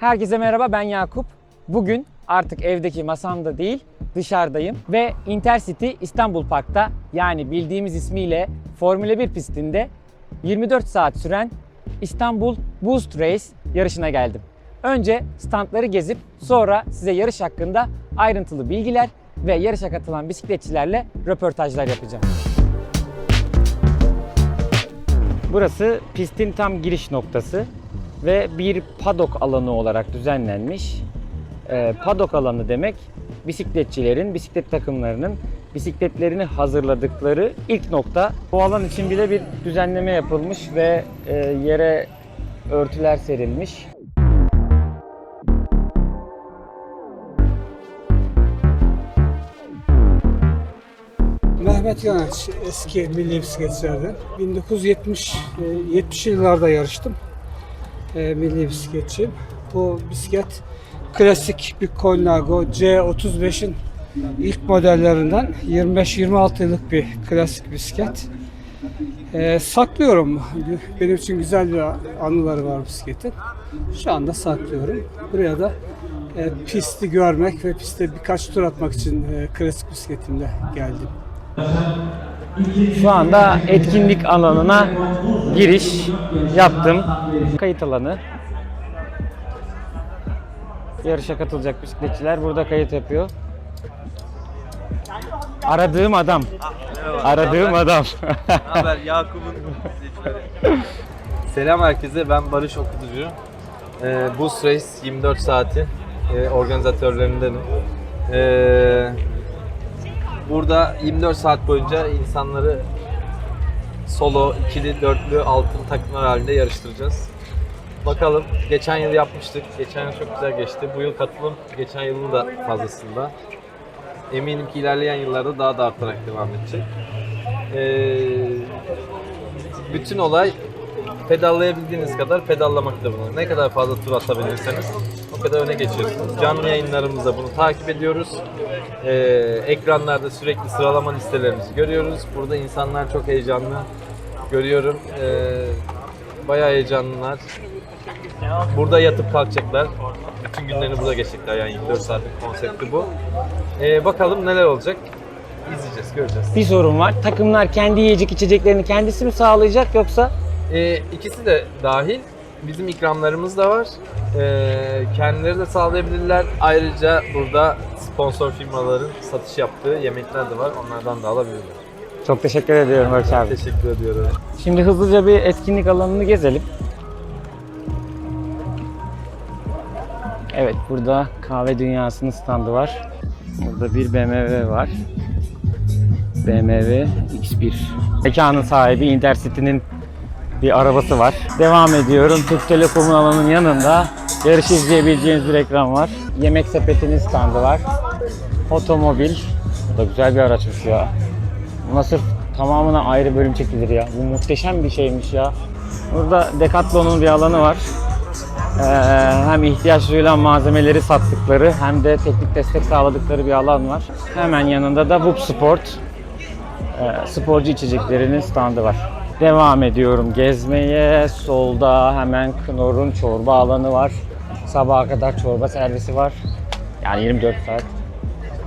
Herkese merhaba ben Yakup. Bugün artık evdeki masamda değil dışarıdayım ve Intercity İstanbul Park'ta yani bildiğimiz ismiyle Formula 1 pistinde 24 saat süren İstanbul Boost Race yarışına geldim. Önce standları gezip sonra size yarış hakkında ayrıntılı bilgiler ve yarışa katılan bisikletçilerle röportajlar yapacağım. Burası pistin tam giriş noktası ve bir padok alanı olarak düzenlenmiş. Ee, padok alanı demek bisikletçilerin, bisiklet takımlarının bisikletlerini hazırladıkları ilk nokta. Bu alan için bile bir düzenleme yapılmış ve e, yere örtüler serilmiş. Mehmet Yanaç eski milli bisikletçilerden. 1970 e, 70 yıllarda yarıştım. E, milli bisikletçiyim. Bu bisiklet klasik bir Colnago C35'in ilk modellerinden 25-26 yıllık bir klasik bisiklet. E, saklıyorum. Benim için güzel bir anıları var bisikletin. Şu anda saklıyorum. Buraya da e, pisti görmek ve pistte birkaç tur atmak için e, klasik bisikletimle geldim. Şu anda etkinlik alanına giriş yaptım. Kayıt alanı. Yarışa katılacak bisikletçiler burada kayıt yapıyor. Aradığım adam. Aradığım adam. haber Yakup'un izleyicileri. Selam herkese ben Barış Okutucu. Ee, Boost Race 24 saati e, organizatörlerindenim. Ee, burada 24 saat boyunca insanları solo, ikili, dörtlü, altın takımlar halinde yarıştıracağız. Bakalım geçen yıl yapmıştık. Geçen yıl çok güzel geçti. Bu yıl katılım geçen yılın da fazlasında. Eminim ki ilerleyen yıllarda daha da artarak devam edecek. Ee, bütün olay pedallayabildiğiniz kadar pedallamakta bunu. Ne kadar fazla tur atabilirseniz o kadar öne geçiyorsunuz. Canlı yayınlarımızda bunu takip ediyoruz. Ee, ekranlarda sürekli sıralama listelerimizi görüyoruz. Burada insanlar çok heyecanlı. Görüyorum. Ee, bayağı heyecanlılar. Burada yatıp kalkacaklar. Bütün günlerini burada geçecekler. Yani 24 saatlik konsepti bu. Ee, bakalım neler olacak. İzleyeceğiz, göreceğiz. Bir sorun var. Takımlar kendi yiyecek içeceklerini kendisi mi sağlayacak yoksa Ee, ikisi de dahil. Bizim ikramlarımız da var. Ee, kendileri de sağlayabilirler. Ayrıca burada sponsor firmaların satış yaptığı yemekler de var. Onlardan da alabilirler. çok teşekkür ediyorum Barış abi. Teşekkür ediyorum. Şimdi hızlıca bir etkinlik alanını gezelim. Evet burada kahve dünyasının standı var. Burada bir BMW var. BMW X1. Mekanın sahibi Intercity'nin bir arabası var. Devam ediyorum. Türk Telekom'un alanın yanında yarış izleyebileceğiniz bir ekran var. Yemek sepetinin standı var. Otomobil. Bu da güzel bir araçmış ya. Buna sırf tamamına ayrı bölüm çekilir ya. Bu muhteşem bir şeymiş ya. Burada Decathlon'un bir alanı var. Ee, hem ihtiyaç duyulan malzemeleri sattıkları hem de teknik destek sağladıkları bir alan var. Hemen yanında da Whoop Sport e, sporcu içeceklerinin standı var. Devam ediyorum gezmeye. Solda hemen Knorr'un çorba alanı var. Sabaha kadar çorba servisi var. Yani 24 saat.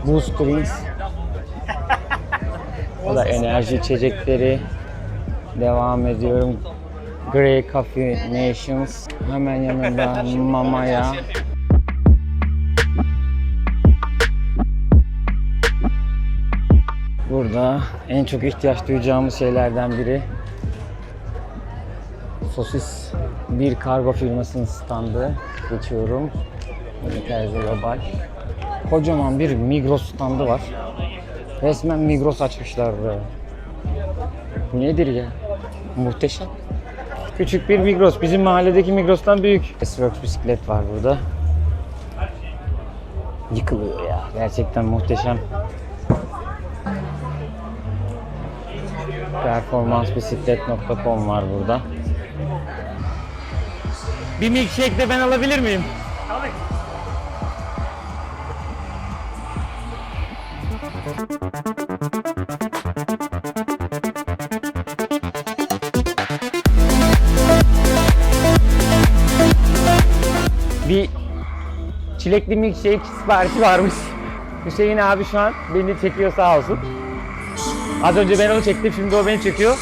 Boost Drinks o da enerji içecekleri. Devam ediyorum. Grey Coffee Nations. Hemen yanında Mamaya. Burada en çok ihtiyaç duyacağımız şeylerden biri sosis bir kargo firmasının standı. Geçiyorum. Terzi Global. Kocaman bir Migros standı var. Resmen Migros açmışlar buraya. Bu nedir ya? Muhteşem. Küçük bir Migros. Bizim mahalledeki Migros'tan büyük. S-Works bisiklet var burada. Yıkılıyor ya. Gerçekten muhteşem. Performansbisiklet.com var burada. Bir milkshake de ben alabilir miyim? bir çilekli milkshake siparişi varmış. Hüseyin abi şu an beni çekiyor sağ olsun. Az önce ben onu çektim şimdi o beni çekiyor.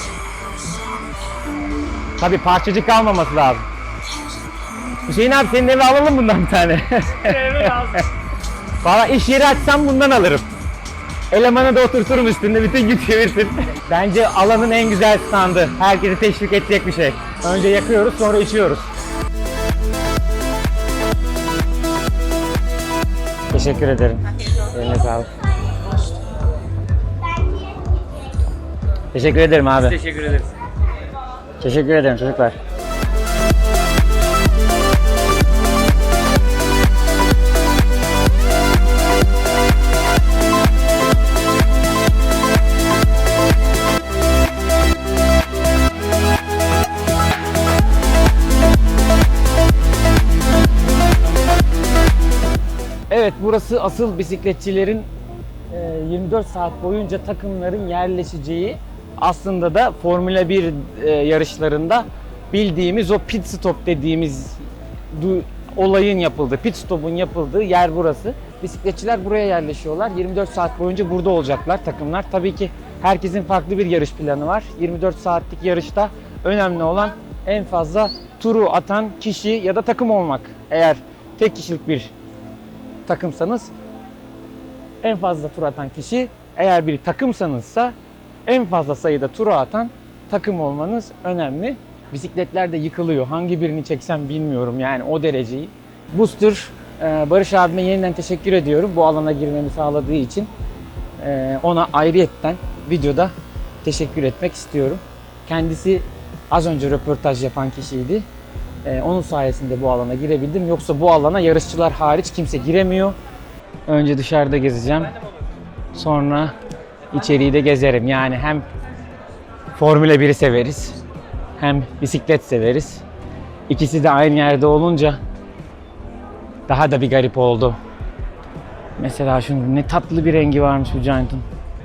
Tabi parçacık kalmaması lazım. Hüseyin abi senin eve alalım bundan bir tane. Valla iş yeri açsam bundan alırım. Elemanı da oturturum üstünde bütün gün çevirsin. Bence alanın en güzel standı. Herkesi teşvik edecek bir şey. Önce yakıyoruz sonra içiyoruz. Teşekkür ederim. Eline sağlık. Teşekkür ederim abi. Teşekkür ederiz. Teşekkür ederim çocuklar. Burası asıl bisikletçilerin e, 24 saat boyunca takımların yerleşeceği aslında da Formula 1 e, yarışlarında bildiğimiz o pit stop dediğimiz olayın yapıldığı, pit stop'un yapıldığı yer burası. Bisikletçiler buraya yerleşiyorlar. 24 saat boyunca burada olacaklar takımlar. Tabii ki herkesin farklı bir yarış planı var. 24 saatlik yarışta önemli olan en fazla turu atan kişi ya da takım olmak. Eğer tek kişilik bir takımsanız en fazla tur atan kişi eğer bir takımsanızsa en fazla sayıda tura atan takım olmanız önemli. Bisikletler de yıkılıyor. Hangi birini çeksem bilmiyorum yani o dereceyi. Booster e, Barış abime yeniden teşekkür ediyorum bu alana girmemi sağladığı için. E, Ona ayrıyetten videoda teşekkür etmek istiyorum. Kendisi az önce röportaj yapan kişiydi. E, Onun sayesinde bu alana girebildim. Yoksa bu alana yarışçılar hariç kimse giremiyor. Önce dışarıda gezeceğim. Sonra içeriği de gezerim. Yani hem Formula 1'i severiz hem bisiklet severiz. İkisi de aynı yerde olunca daha da bir garip oldu. Mesela şunun ne tatlı bir rengi varmış bu Giant'ın.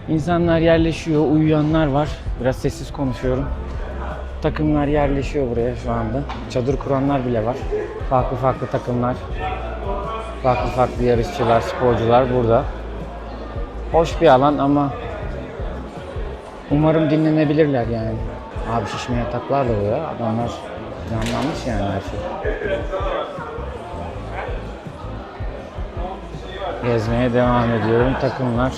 İnsanlar yerleşiyor, uyuyanlar var. Biraz sessiz konuşuyorum. Takımlar yerleşiyor buraya şu anda. Çadır kuranlar bile var. Farklı farklı takımlar. Farklı farklı yarışçılar, sporcular burada. Hoş bir alan ama umarım dinlenebilirler yani. Abi şişme yataklar da oluyor. Adamlar planlanmış yani her şey. Gezmeye devam ediyorum. Takımlar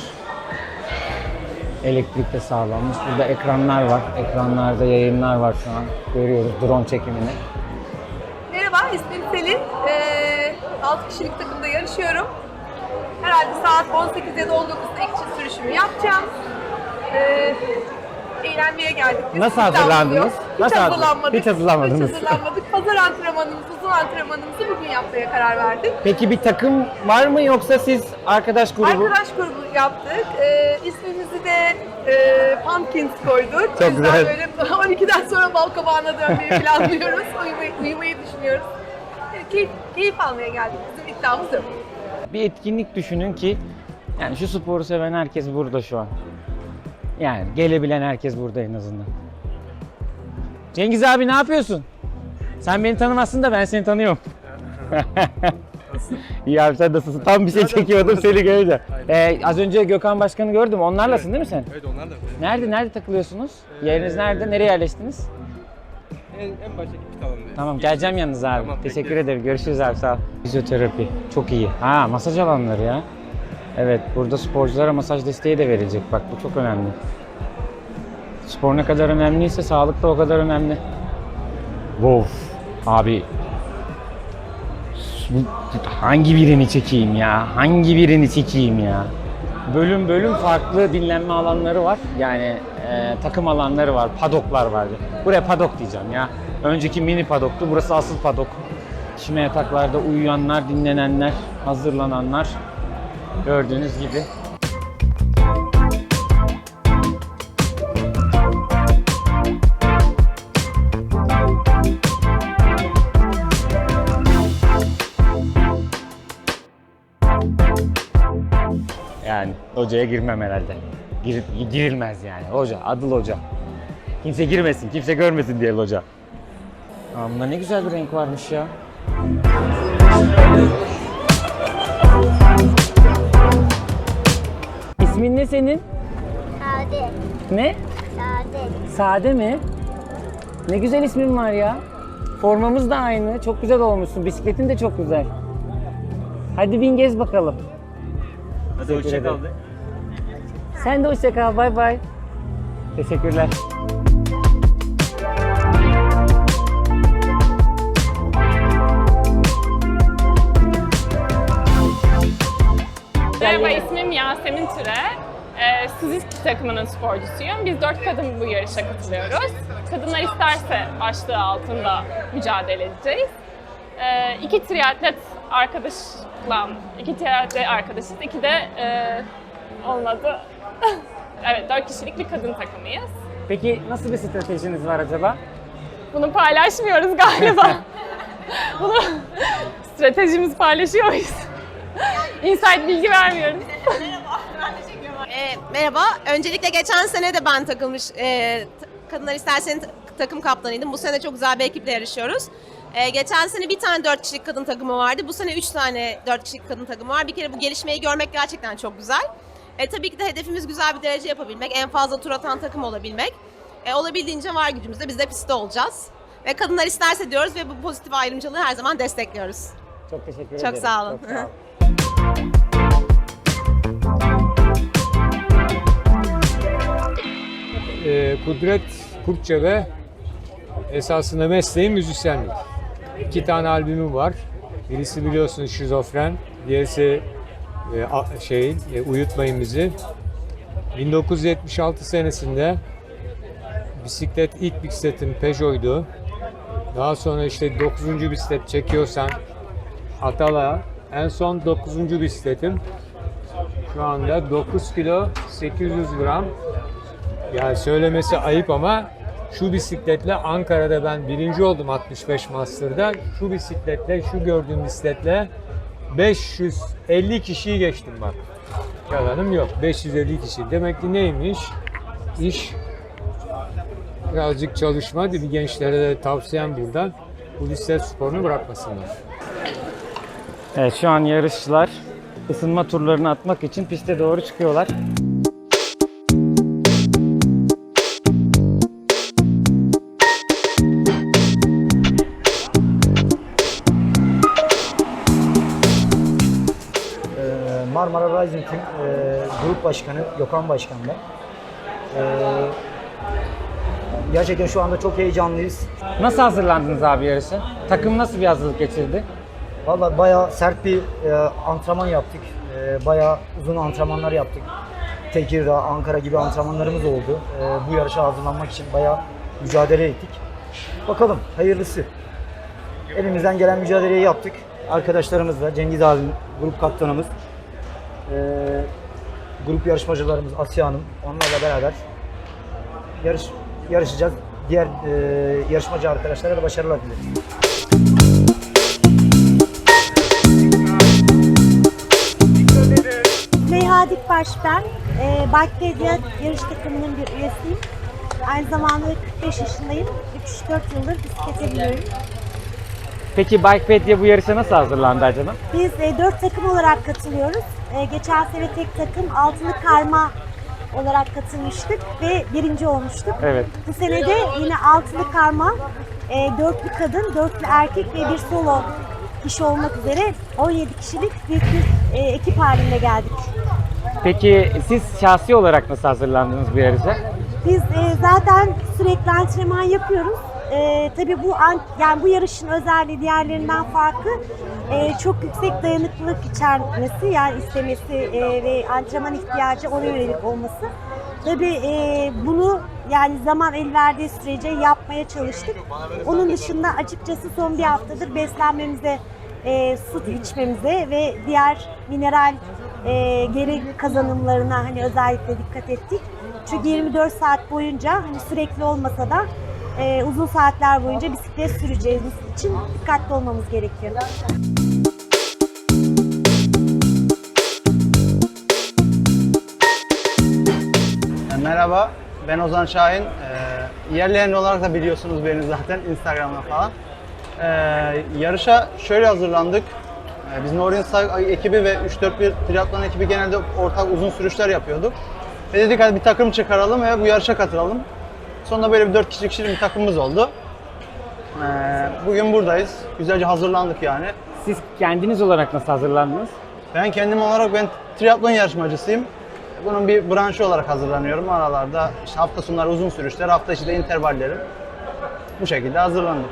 elektrikte sağlanmış. Burada ekranlar var. Ekranlarda yayınlar var şu an. Görüyoruz drone çekimini. Merhaba, ismim Selin. Ee, 6 kişilik takımda yarışıyorum. Herhalde saat 18 ya da 19'da ilk çift sürüşümü yapacağım. Ee, eğlenmeye geldik. Biz Nasıl hazırlandınız? Hiç Nasıl hazır- hazırlanmadık. hiç hazırlanmadınız. Hiç hazırlanmadık. Pazar antrenmanımızı, uzun antrenmanımızı bugün yapmaya karar verdik. Peki bir takım var mı yoksa siz arkadaş grubu? Arkadaş grubu yaptık. Ee, ismimizi de e, Pumpkins koyduk. Çok O yüzden güzel. Böyle 12'den sonra bal kabağına dönmeyi planlıyoruz. uyumayı, uyumayı düşünüyoruz. Yani keyif, keyif almaya geldik. Bizim iddiamız yok. bir etkinlik düşünün ki yani şu sporu seven herkes burada şu an. Yani gelebilen herkes burada en azından. Cengiz abi ne yapıyorsun? Sen beni tanımazsın da ben seni tanıyorum. İyi abi sen nasılsın? Tam bir şey çekiyordum seni görünce. Ee, az önce Gökhan Başkan'ı gördüm. Onlarlasın değil mi sen? Evet onlar da. Nerede nerede takılıyorsunuz? Yeriniz nerede? Nereye yerleştiniz? En, en baştaki pit alanındayız. Tamam geleceğim yanınıza abi. Tamam, Teşekkür bekleriz. ederim. Görüşürüz abi sağ ol. Fizyoterapi çok iyi. Ha masaj alanları ya. Evet burada sporculara masaj desteği de verilecek. Bak bu çok önemli. Spor ne kadar önemliyse sağlık da o kadar önemli. Wow. Abi hangi birini çekeyim ya? Hangi birini çekeyim ya? Bölüm bölüm farklı dinlenme alanları var. Yani e, takım alanları var, padoklar var. Buraya padok diyeceğim ya. Önceki mini padoktu, burası asıl padok. Şişme yataklarda uyuyanlar, dinlenenler, hazırlananlar. Gördüğünüz gibi. Yani hocaya girmem herhalde. Gir, girilmez yani. Hoca, Adıl Hoca. Kimse girmesin, kimse görmesin diye hoca. Bunda ne güzel bir renk varmış ya. Ne senin? Sade. Ne? Sade. Sade mi? Ne güzel ismin var ya. Formamız da aynı. Çok güzel olmuşsun. Bisikletin de çok güzel. Hadi bin gez bakalım. Hadi hoşça kal Sen de hoşça kal. Bay bay. Teşekkürler. Merhaba, ismim Yasemin Türe. Ee, Suzuki takımının sporcusuyum. Biz dört kadın bu yarışa katılıyoruz. Kadınlar isterse başlığı altında mücadele edeceğiz. Ee, iki triatlet arkadaşla, iki triatlet arkadaşız. İki de e, olmadı. evet, dört kişilik bir kadın takımıyız. Peki nasıl bir stratejiniz var acaba? Bunu paylaşmıyoruz galiba. Bunu stratejimizi paylaşıyor muyuz? Insight bilgi vermiyoruz. E, merhaba. Öncelikle geçen sene de ben takılmış e, Kadınlar İstersen takım kaptanıydım. Bu sene çok güzel bir ekiple yarışıyoruz. E, geçen sene bir tane 4 kişilik kadın takımı vardı. Bu sene 3 tane 4 kişilik kadın takımı var. Bir kere bu gelişmeyi görmek gerçekten çok güzel. E, tabii ki de hedefimiz güzel bir derece yapabilmek. En fazla tur atan takım olabilmek. E, olabildiğince var gücümüzde biz de pistte olacağız. Ve kadınlar isterse diyoruz ve bu pozitif ayrımcılığı her zaman destekliyoruz. Çok teşekkür ederim. Çok sağ olun. Çok sağ olun. Ee, Kudret Kurtça ve esasında mesleğim müzisyenlik. İki tane albümüm var. Birisi biliyorsunuz şizofren, diğerisi e, a- şey e, Uyutmayın Bizi. 1976 senesinde bisiklet ilk bisikletim Peugeot'ydu. Daha sonra işte 9. bisiklet çekiyorsan Atala. En son 9. bisikletim. Şu anda 9 kilo 800 gram yani söylemesi ayıp ama şu bisikletle Ankara'da ben birinci oldum 65 Master'da. Şu bisikletle, şu gördüğüm bisikletle 550 kişiyi geçtim bak. Yalanım yok. 550 kişi. Demek ki neymiş? İş birazcık çalışma. Bir gençlere de tavsiyem buradan. Bu bisiklet sporunu bırakmasınlar. Evet şu an yarışçılar ısınma turlarını atmak için piste doğru çıkıyorlar. Ee, Marmara Rising Team e, Grup Başkanı Gökhan Başkan ben. Ee, gerçekten şu anda çok heyecanlıyız. Nasıl hazırlandınız abi yarışa? Takım nasıl bir hazırlık geçirdi? Vallahi bayağı sert bir e, antrenman yaptık. E, bayağı uzun antrenmanlar yaptık. Tekirdağ, Ankara gibi antrenmanlarımız oldu. E, bu yarışa hazırlanmak için bayağı mücadele ettik. Bakalım hayırlısı. Elimizden gelen mücadeleyi yaptık. Arkadaşlarımızla Cengiz abim, grup kaptanımız, e, grup yarışmacılarımız Asya Hanım, onlarla beraber yarış yarışacağız. Diğer e, yarışmacı arkadaşlara da başarılar dilerim. Dikbaş ben. E, Bikepedia yarış takımının bir üyesiyim. Aynı zamanda 45 yaşındayım. 3-4 yıldır bisiklete biniyorum. Peki Bikepedia bu yarışa nasıl hazırlandı acaba? Biz e, 4 takım olarak katılıyoruz. E, geçen sene tek takım altılı karma olarak katılmıştık ve birinci olmuştuk. Evet. Bu sene de yine altılı karma, e, dörtlü kadın, dörtlü erkek ve bir solo kişi olmak üzere 17 kişilik büyük bir e, ekip halinde geldik. Peki siz şahsi olarak nasıl hazırlandınız bu yarışa? Biz e, zaten sürekli antrenman yapıyoruz. E, tabii bu an, yani bu yarışın özelliği diğerlerinden farkı e, çok yüksek dayanıklılık içermesi yani istemesi e, ve antrenman ihtiyacı ona yönelik olması. Tabii e, bunu yani zaman el verdiği sürece yapmaya çalıştık. Onun dışında açıkçası son bir haftadır beslenmemize, e, su içmemize ve diğer mineral e, geri kazanımlarına hani özellikle dikkat ettik. Çünkü 24 saat boyunca hani sürekli olmasa da e, uzun saatler boyunca bisiklet süreceğimiz için dikkatli olmamız gerekiyor. Merhaba, ben Ozan Şahin. Ee, yerleyen olarak da biliyorsunuz beni zaten Instagram'dan falan. Ee, yarışa şöyle hazırlandık. E, Biz Northern Star ekibi ve 3-4 bir triatlon ekibi genelde ortak uzun sürüşler yapıyorduk. Ve dedik hadi bir takım çıkaralım ve bu yarışa katılalım. Sonra böyle bir 4 kişilik kişilik bir takımımız oldu. E, Bugün buradayız. Güzelce hazırlandık yani. Siz kendiniz olarak nasıl hazırlandınız? Ben kendim olarak ben triatlon yarışmacısıyım. Bunun bir branşı olarak hazırlanıyorum. Aralarda işte hafta sonları uzun sürüşler, hafta içi de intervallerim. Bu şekilde hazırlandım.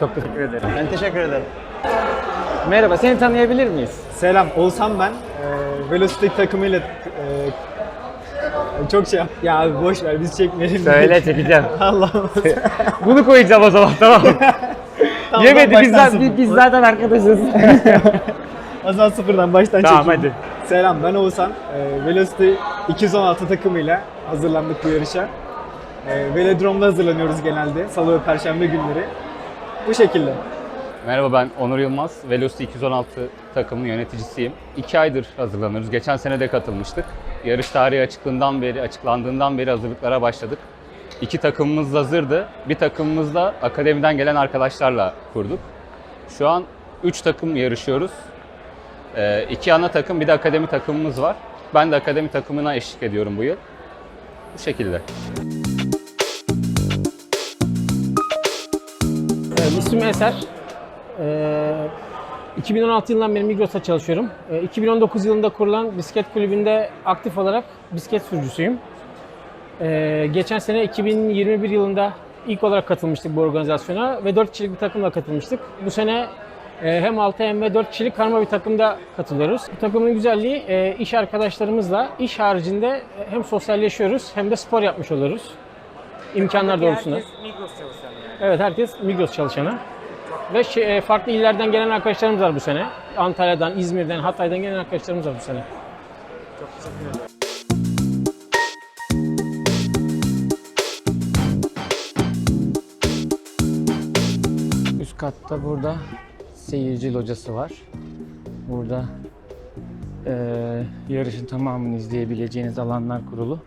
Çok teşekkür ederim. Ben teşekkür ederim. Merhaba, seni tanıyabilir miyiz? Selam, Oğuzhan ben. Ee, Velocity takımıyla e, çok şey yap. Ya abi boş ver biz çekmeyelim. Söyle çekeceğim. Allah'ım. Bunu koyacağım o zaman tamam. Tamam, Yemedi biz, sıfır. biz zaten arkadaşız. O zaman sıfırdan baştan tamam çekeyim. hadi. Selam ben Oğuzhan. Ee, Velocity 216 takımıyla hazırlandık bu yarışa. Ee, Velodrom'da hazırlanıyoruz genelde. Salı ve Perşembe günleri. Bu şekilde. Merhaba ben Onur Yılmaz. Velocity 216 takımının yöneticisiyim. İki aydır hazırlanıyoruz. Geçen sene de katılmıştık. Yarış tarihi açıklığından beri, açıklandığından beri hazırlıklara başladık. İki takımımız hazırdı. Bir takımımız da akademiden gelen arkadaşlarla kurduk. Şu an üç takım yarışıyoruz. Ee, iki ana takım bir de akademi takımımız var. Ben de akademi takımına eşlik ediyorum bu yıl. Bu şekilde. Ee, Eser. Ee, 2016 yılından beri Migros'ta çalışıyorum. Ee, 2019 yılında kurulan bisiklet kulübünde aktif olarak bisiklet sürücüsüyüm. Ee, geçen sene 2021 yılında ilk olarak katılmıştık bu organizasyona ve 4 kişilik bir takımla katılmıştık. Bu sene e, hem 6 hem de 4 kişilik karma bir takımda katılıyoruz. Bu takımın güzelliği e, iş arkadaşlarımızla iş haricinde hem sosyalleşiyoruz hem de spor yapmış oluyoruz. İmkanlar doğrultusunda. Evet herkes Migros çalışanı. Ve şey, e, farklı illerden gelen arkadaşlarımız var bu sene. Antalya'dan, İzmir'den, Hatay'dan gelen arkadaşlarımız var bu sene. Üst katta burada seyirci locası var. Burada eee, yarışın tamamını izleyebileceğiniz alanlar kurulu.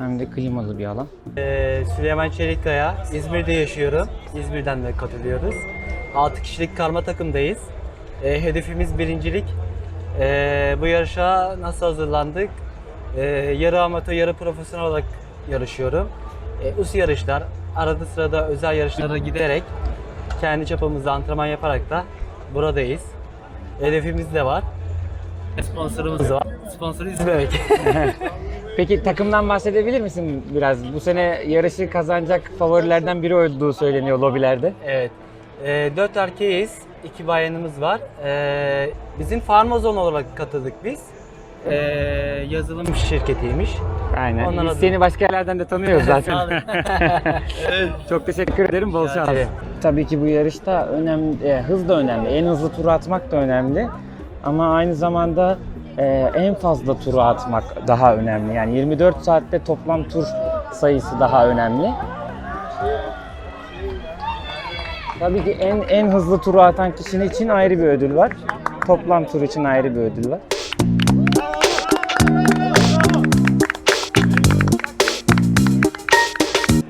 Hem de klimalı bir alan. Ee, Süleyman Çelikkaya, İzmir'de yaşıyorum. İzmir'den de katılıyoruz. 6 kişilik karma takımdayız. Ee, hedefimiz birincilik. Ee, bu yarışa nasıl hazırlandık? Ee, yarı amatör, yarı profesyonel olarak yarışıyorum. Ee, us yarışlar, arada sırada özel yarışlara giderek kendi çapımızda antrenman yaparak da buradayız. Hedefimiz de var. Sponsorumuz var. Sponsor İzmir. Peki takımdan bahsedebilir misin biraz? Bu sene yarışı kazanacak favorilerden biri olduğu söyleniyor lobilerde. Evet. Ee, dört erkeğiz. iki bayanımız var. Ee, bizim Farmazon olarak katıldık biz. Ee, yazılım şirketiymiş. Aynen. Ondan Biz adı- seni başka yerlerden de tanıyoruz Sağ zaten. Çok teşekkür ederim. Bol şans. ederim. Tabii ki bu yarışta önemli, e, hız da önemli. En hızlı turu atmak da önemli. Ama aynı zamanda e, en fazla turu atmak daha önemli. Yani 24 saatte toplam tur sayısı daha önemli. Tabii ki en en hızlı turu atan kişinin için ayrı bir ödül var. Toplam tur için ayrı bir ödül var.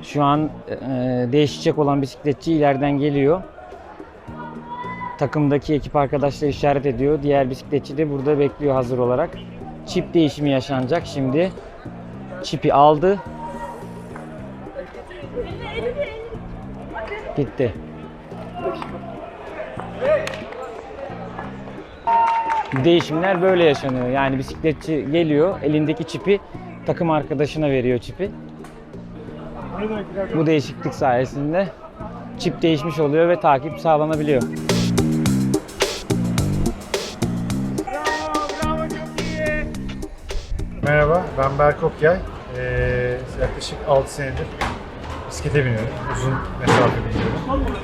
Şu an e, değişecek olan bisikletçi ileriden geliyor. Takımdaki ekip arkadaşlar işaret ediyor. Diğer bisikletçi de burada bekliyor hazır olarak. Çip değişimi yaşanacak şimdi. Çipi aldı. Gitti. Değişimler böyle yaşanıyor. Yani bisikletçi geliyor, elindeki çipi takım arkadaşına veriyor çipi. Bu değişiklik sayesinde çip değişmiş oluyor ve takip sağlanabiliyor. Merhaba, ben Berk Okyay. Ee, yaklaşık 6 senedir bisiklete biniyorum. Uzun mesafe biniyorum.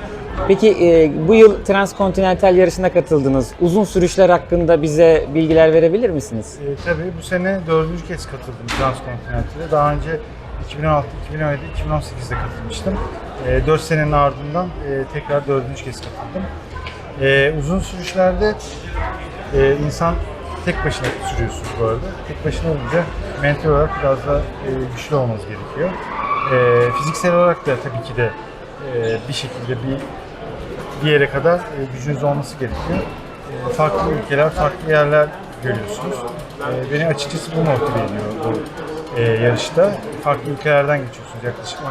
Peki e, bu yıl transkontinental yarışına katıldınız. Uzun sürüşler hakkında bize bilgiler verebilir misiniz? Ee, tabii bu sene dördüncü kez katıldım Transkontinental'e. Daha önce 2016, 2017, 2018'de katılmıştım. Ee, 4 senenin ardından e, tekrar dördüncü kez katıldım. Ee, uzun sürüşlerde e, insan tek başına sürüyorsunuz bu arada. Tek başına olunca mental olarak biraz da e, güçlü olmanız gerekiyor. E, fiziksel olarak da tabii ki de e, bir şekilde bir bir yere kadar e, gücünüz olması gerekiyor. E, farklı ülkeler, farklı yerler görüyorsunuz. E, beni açıkçası bu motive ediyor bu e, yarışta. Farklı ülkelerden geçiyorsunuz. Yaklaşık 12-13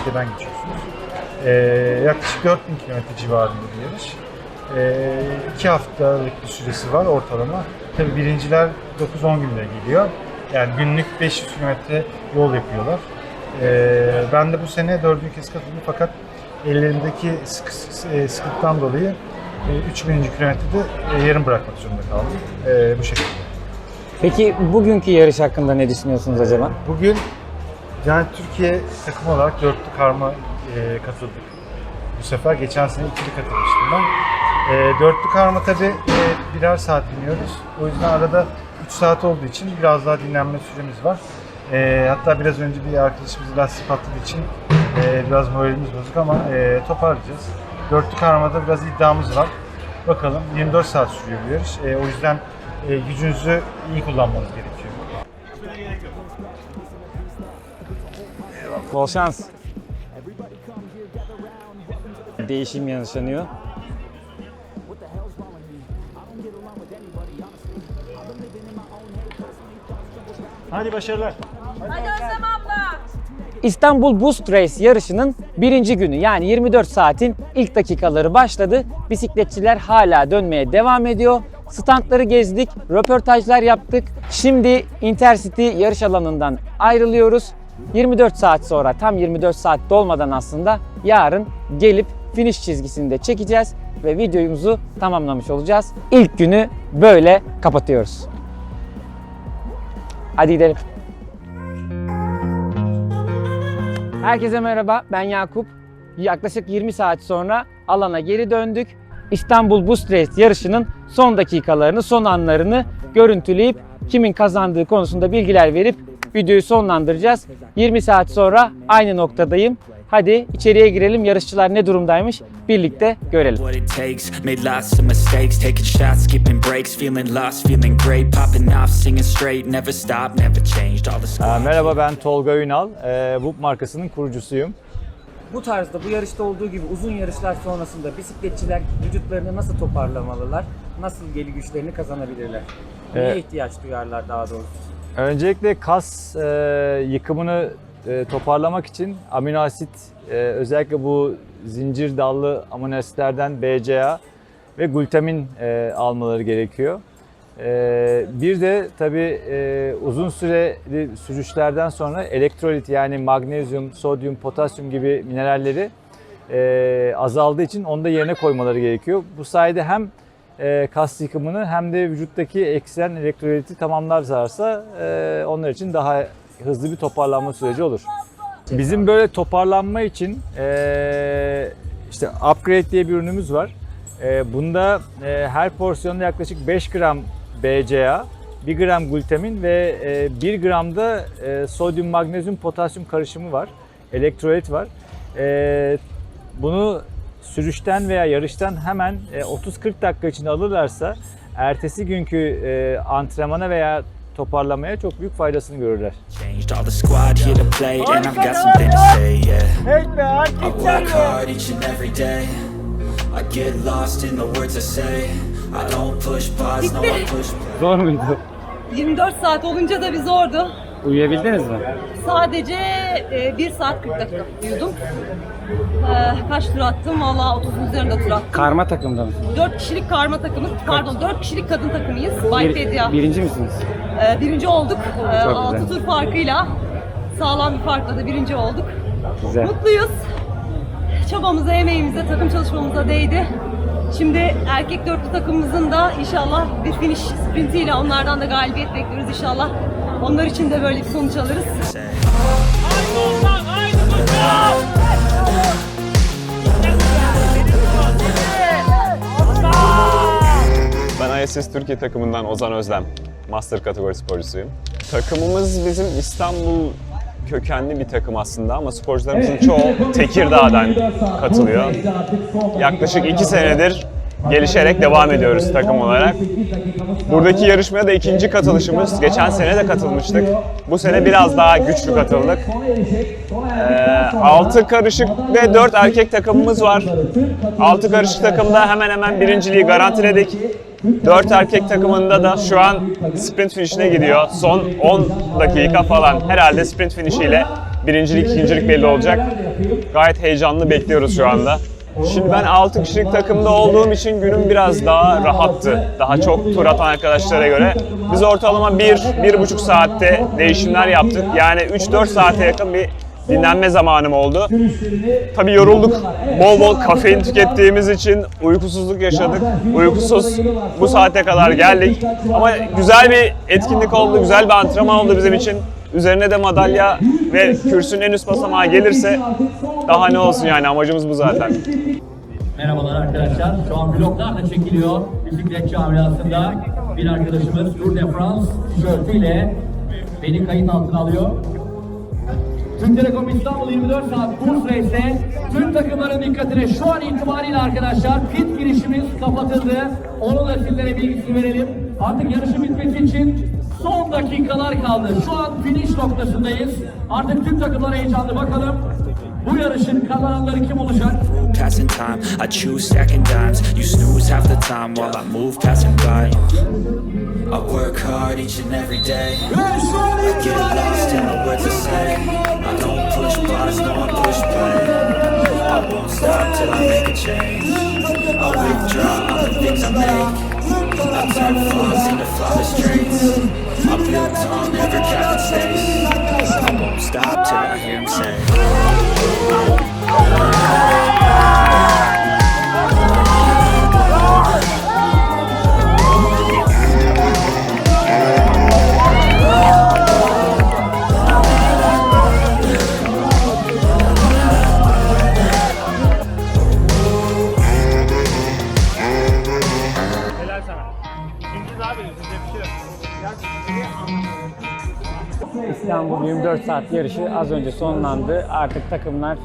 ülkeden geçiyorsunuz. E, yaklaşık 4000 kilometre civarında bir yarış. E, iki haftalık bir süresi var ortalama. Tabii birinciler 9-10 günde geliyor. Yani günlük 500 kilometre yol yapıyorlar. E, ben de bu sene dördüncü kez katıldım fakat ellerimdeki sıkı, e, sıkıntıdan dolayı e, 3000. kilometrede e, yarım bırakmak zorunda kaldım. E, bu şekilde. Peki bugünkü yarış hakkında ne düşünüyorsunuz acaba? Bugün yani Türkiye takım olarak dörtlü karma e, katıldık. Bu sefer geçen sene ikili katılmıştım ben. E, dörtlü karma tabi e, birer saat biniyoruz. O yüzden arada 3 saat olduğu için biraz daha dinlenme süremiz var. E, hatta biraz önce bir arkadaşımız lastik patladığı için e, biraz moralimiz bozuk ama e, toparlayacağız. Dörtlü karmada biraz iddiamız var. Bakalım 24 saat sürüyor bu yarış. E, o yüzden e, gücünüzü iyi kullanmanız gerekiyor. Bol şans. Değişim yaşanıyor. Hadi başarılar. Hadi Özlem abla. İstanbul Boost Race yarışının birinci günü yani 24 saatin ilk dakikaları başladı. Bisikletçiler hala dönmeye devam ediyor. Standları gezdik, röportajlar yaptık. Şimdi Intercity yarış alanından ayrılıyoruz. 24 saat sonra tam 24 saat dolmadan aslında yarın gelip finish çizgisinde çekeceğiz ve videomuzu tamamlamış olacağız. İlk günü böyle kapatıyoruz. Hadi gidelim. Herkese merhaba, ben Yakup. Yaklaşık 20 saat sonra alana geri döndük. İstanbul Boost Race yarışının son dakikalarını, son anlarını görüntüleyip kimin kazandığı konusunda bilgiler verip videoyu sonlandıracağız. 20 saat sonra aynı noktadayım. Hadi içeriye girelim. Yarışçılar ne durumdaymış birlikte görelim. Merhaba ben Tolga Ünal. Ee, WUP markasının kurucusuyum. Bu tarzda bu yarışta olduğu gibi uzun yarışlar sonrasında bisikletçiler vücutlarını nasıl toparlamalılar? Nasıl geri güçlerini kazanabilirler? Neye Ee, ihtiyaç duyarlar daha doğrusu? Öncelikle kas e, yıkımını e, toparlamak için amino asit e, özellikle bu zincir dallı amino asitlerden BCA ve glutamin e, almaları gerekiyor. E, bir de tabii e, uzun süreli sürüşlerden sonra elektrolit yani magnezyum, sodyum, potasyum gibi mineralleri e, azaldığı için onu da yerine koymaları gerekiyor. Bu sayede hem e, kas yıkımını hem de vücuttaki eksilen elektroliti tamamlarlarsa e, onlar için daha hızlı bir toparlanma süreci olur. Bizim böyle toparlanma için işte upgrade diye bir ürünümüz var. Bunda her porsiyonda yaklaşık 5 gram BCA, 1 gram glutamin ve e, 1 gram da sodyum, magnezyum, potasyum karışımı var. Elektrolit var. Bunu sürüşten veya yarıştan hemen e, 30-40 dakika içinde alırlarsa ertesi günkü antrenmana veya toparlamaya çok büyük faydasını görürler. Zor muydu? 24 saat olunca da bir zordu. Uyuyabildiniz mi? Sadece e, 1 saat 40 dakika uyudum. E, kaç tur attım? Valla 30'un üzerinde tur attım. Karma takımda mısınız? 4 kişilik karma takımı, pardon 4 kişilik kadın takımıyız. Bikepedia. birinci misiniz? E, birinci olduk. E, Çok 6 güzel. tur farkıyla. Sağlam bir farkla da birinci olduk. Güzel. Mutluyuz. Çabamıza, emeğimize, takım çalışmamıza değdi. Şimdi erkek dörtlü takımımızın da inşallah bir finish sprintiyle onlardan da galibiyet bekliyoruz inşallah. Onlar için de böyle bir sonuç alırız. Ben ISS Türkiye takımından Ozan Özlem. Master kategori sporcusuyum. Takımımız bizim İstanbul kökenli bir takım aslında ama sporcularımızın çoğu Tekirdağ'dan katılıyor. Yaklaşık iki senedir gelişerek devam ediyoruz takım olarak. Buradaki yarışmaya da ikinci katılışımız. Geçen sene de katılmıştık. Bu sene biraz daha güçlü katıldık. 6 karışık ve 4 erkek takımımız var. 6 karışık takımda hemen hemen birinciliği garantiledik. 4 erkek takımında da şu an sprint finishine gidiyor. Son 10 dakika falan herhalde sprint finishiyle birincilik, ikincilik belli olacak. Gayet heyecanlı bekliyoruz şu anda. Şimdi ben 6 kişilik takımda olduğum için günüm biraz daha rahattı. Daha çok tur atan arkadaşlara göre. Biz ortalama 1-1,5 saatte değişimler yaptık. Yani 3-4 saate yakın bir dinlenme zamanım oldu. Tabii yorulduk. Bol bol kafein tükettiğimiz için uykusuzluk yaşadık. Uykusuz bu saate kadar geldik. Ama güzel bir etkinlik oldu, güzel bir antrenman oldu bizim için. Üzerine de madalya ve kürsünün en üst basamağı gelirse daha ne olsun yani amacımız bu zaten. Merhabalar arkadaşlar. Şu an vloglar da çekiliyor. Bisiklet camiasında bir arkadaşımız Tour de France tişörtüyle beni kayıt altına alıyor. Türk Telekom İstanbul 24 saat kurs race'de tüm takımların dikkatine şu an itibariyle arkadaşlar pit girişimiz kapatıldı. Onun da sizlere bilgisini verelim. Artık yarışın bitmesi için son dakikalar kaldı. Şu an finish noktasındayız. Artık tüm takımlar heyecanlı. Bakalım bu yarışın kazananları kim olacak? Passing time, I choose stacking dimes. You snooze half the time while I move passing by. I work hard each and every day. I get lost in the words I say. I don't push pause, no, I push play. I won't stop till I make a change. I withdraw all the things I make. I turn flaws into flawless traits. 24 saat yarışı az önce sonlandı. Artık takımlar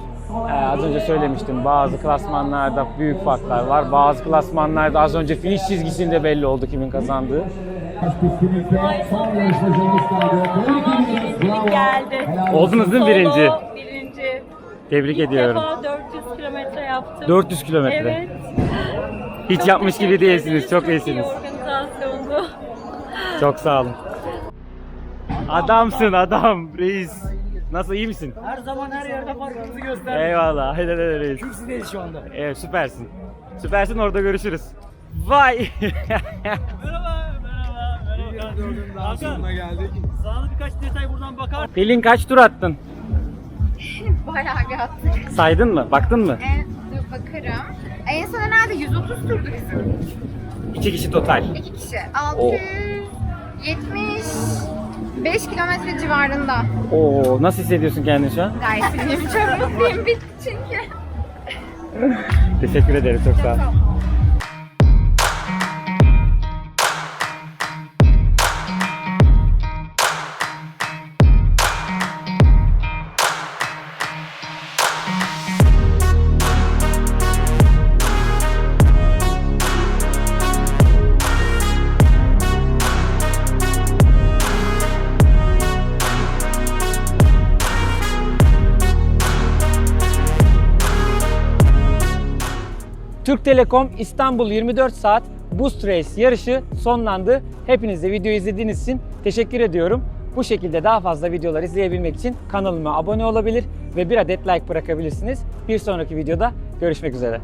e, az önce söylemiştim bazı klasmanlarda büyük farklar var. Bazı klasmanlarda az önce finish çizgisinde belli oldu kimin kazandığı. geldi. Oldunuz değil mi birinci? Birinci. Tebrik İlk ediyorum. defa 400 kilometre yaptım. 400 kilometre. Evet. Hiç Çok yapmış gibi değilsiniz. Çok iyi iyisiniz. Çok sağ olun. Adamsın adam reis. Nasıl iyi misin? Her zaman her yerde farkımızı gösterdik. Eyvallah. Aynen öyle reis. Kürsüdeyiz şu anda. Evet süpersin. Süpersin orada görüşürüz. Vay. merhaba. Merhaba. Merhaba. Daha sonuna geldik. Sana birkaç detay buradan bakar. Pelin kaç tur attın? Bayağı bir attık. Saydın mı? Baktın mı? En, dur bakarım. En son herhalde 130 turdu bizim. İki kişi total. İki kişi. 670 5 kilometre civarında. Oo, nasıl hissediyorsun kendini şu an? Gayet iyiyim. Çok mutluyum çünkü. Teşekkür ederim. Çok sağ ol. Türk Telekom İstanbul 24 saat Boost Race yarışı sonlandı. Hepinize video izlediğiniz için teşekkür ediyorum. Bu şekilde daha fazla videolar izleyebilmek için kanalıma abone olabilir ve bir adet like bırakabilirsiniz. Bir sonraki videoda görüşmek üzere.